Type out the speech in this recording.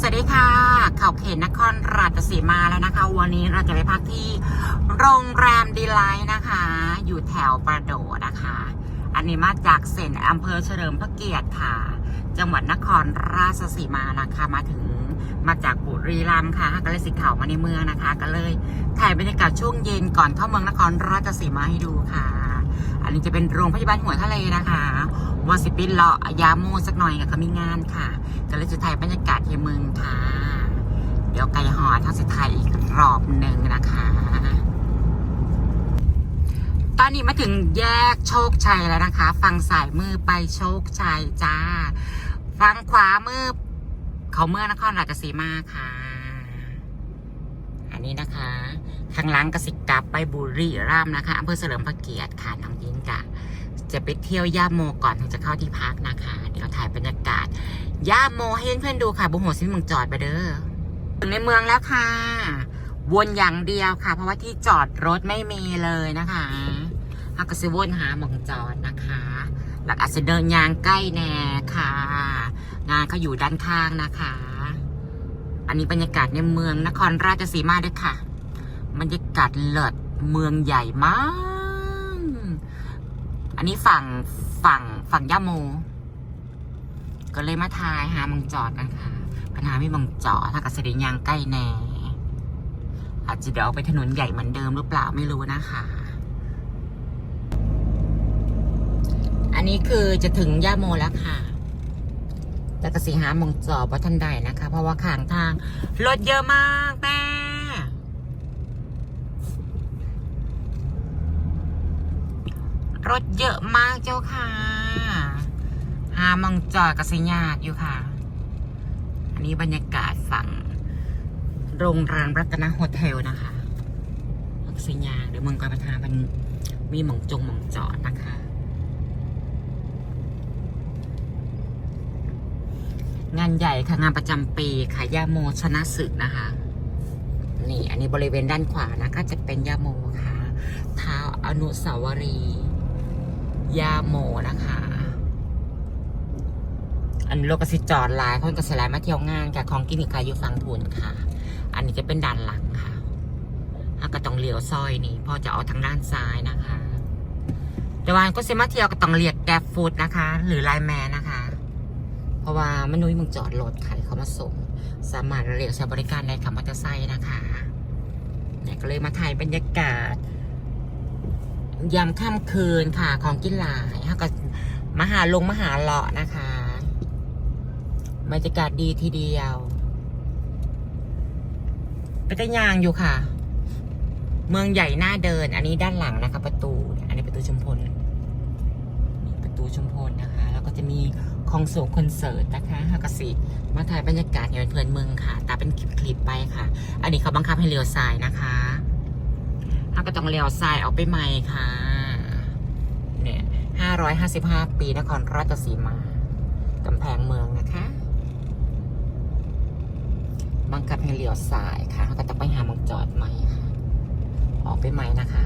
สวัสดีค่ะข่าวเขตนครราชสีมาแล้วนะคะ วันนี้เราจะไปพักที่โรงแรมดีไลท์นะคะ อยู่แถวประโดนะคะ อันนี้มาจากเซนอำเภอเฉลิมพระเกียรติค่ะ จังหวัดนครราชสีมานะคะ มาถึงมาจากบุรีรัมย์ค่ะก็เลยสิเขามาในเมืองนะคะ ก็เลยถ่ายบรรยากาศช่วงเย็นก่อนเข้าเมืองนครราชสีมาให้ดูค่ะ อันนี้จะเป็นโรงพยาบาลหัวทะเลนะคะ วาสิปินเลาะยาโมสักหน่อยกับเขามีงานค่ะก็เลยจะถ่ายบรรยากาศที่เมืองค่ะ เดี๋ยวไกลหอทั้งสิไทยอีกรอบหนึ่งนะคะ ตอนนี้มาถึงแยกโชคชัยแล้วนะคะฝั่งสายมือไปโชคชัยจ้าฝั่งขวามือเขาเมืองนครราชสีมาค่ะ อันนี้นะคะ ข้างหลังกสิกลับไปบุรีรัมย์นะคะอำเภอเฉลิมพระเกียรติค่ะน้องยิงกะ จะไปเที่ยวย่าโมก่อนถึงจะเข้าที่พักนะคะ เดี๋ยวถ่ายบรรยากาศย่าโมให้เพื่อนๆดูค่ะบุหัวซิมเมืองจอดไปเด้อถึงในเมืองแล้วค่ะ วนอย่างเดียวค่ะ เพราะว่าที่จอดรถไม่มีเลยนะคะฮักก็จะวนหาหมองจอดนะคะ หลักอาจจะเดินยางใกล้แน่ค่ะ งานเขาอยู่ด้านข้างนะคะ อันนี้บรรยากาศในเมืองนครราชสีมาด้วยค่ะ บรรยากาศเลิศเมืองใหญ่มาก อันนี้ฝั่งฝั่งฝั่งย่าโม ก็เลยมาทายหามังจอดกันค่ะปัญหาไม่มังจอดถ้ากับเสด็จยางใกล้แน่อาจจะเดี๋ยวไปถนนใหญ่เหมือนเดิมหรือเปล่าไม่รู้นะคะ อันนี้คือจะถึงย่าโมแล้วค่ะแต่กสิหามังจอดว่าทันใดนะคะ เพราะว่าข้างทางรถเยอะมากแม่ รถเยอะมากเจ้าค่ะ หามังจอดกับสิยากอยู่ค่ะ อันนี้บรรยากาศฝั่งโรงแรมรัตนโฮเทลนะคะสิยากเดี๋ยวเมืองกอประทามันมีหมองจงหมองจอดนะคะ งานใหญ่ค่ะ งานประจำปีค่ะยาโมชนะศึกนะคะ นี่ อันนี้บริเวณด้านขวานะก็จะเป็นย่าโมค่ะเท้าอนุสาวรีย์ ยาโมนะคะ อันโลกสิจอดหลายคนก็สลายมาเที่ยวงานค่ะของกินอีกค่ะอยู่ฝั่งทุนค่ะ อันนี้จะเป็นด้านหลังค่ะถ้าก็ต้องเลี้ยวซอยนี่เพอจะเอาทางด้านซ้ายนะคะแต่ว่าก็เซมาเที่ยวก็ต้องเรียกแกร็บฟูดนะคะ หรือไลน์แมนนะคะ เพราะว่ามันนุ้ยมึงจอดรถค่ะเขามาส่ง สามารถเรียกใช้บริการได้ค่ะมอเตอร์ไซค์นะคะเนี่ยก็เลยมาถ่ายบรรยากาศ ยามค่ำคืนค่ะ ของกินหลายฮะก็มหาลงมหาเลาะนะคะบรรยากาศดีทีเดียวไปตะยางอยู่ค่ะ เมืองใหญ่หน้าเดิน อันนี้ด้านหลังนะคะ ประตู อันนี้ประตูชุมพลนี่ประตูชุมพลนะคะ แล้วก็จะมีของสูงคอนเสิร์ตนะคะฮากาสิมาถ่ายบรรยากาศอย่างเพลินเมืองค่ะ ตาเป็นคลิปๆไปค่ะ อันนี้เขาบังคับให้เลี้ยวซ้ายนะคะ ฮาก็ต้องเลี้ยวซ้ายออกไปใหม่ค่ะ เนี่ยห้าร้อยห้าสิบห้าปีนครราชสีมากำแพงเมืองนะคะบังคับให้เลี้ยวซ้ายค่ะเขาก็ต้องไปหามังจอดใหม่ค่ะ ออกไปใหม่นะคะ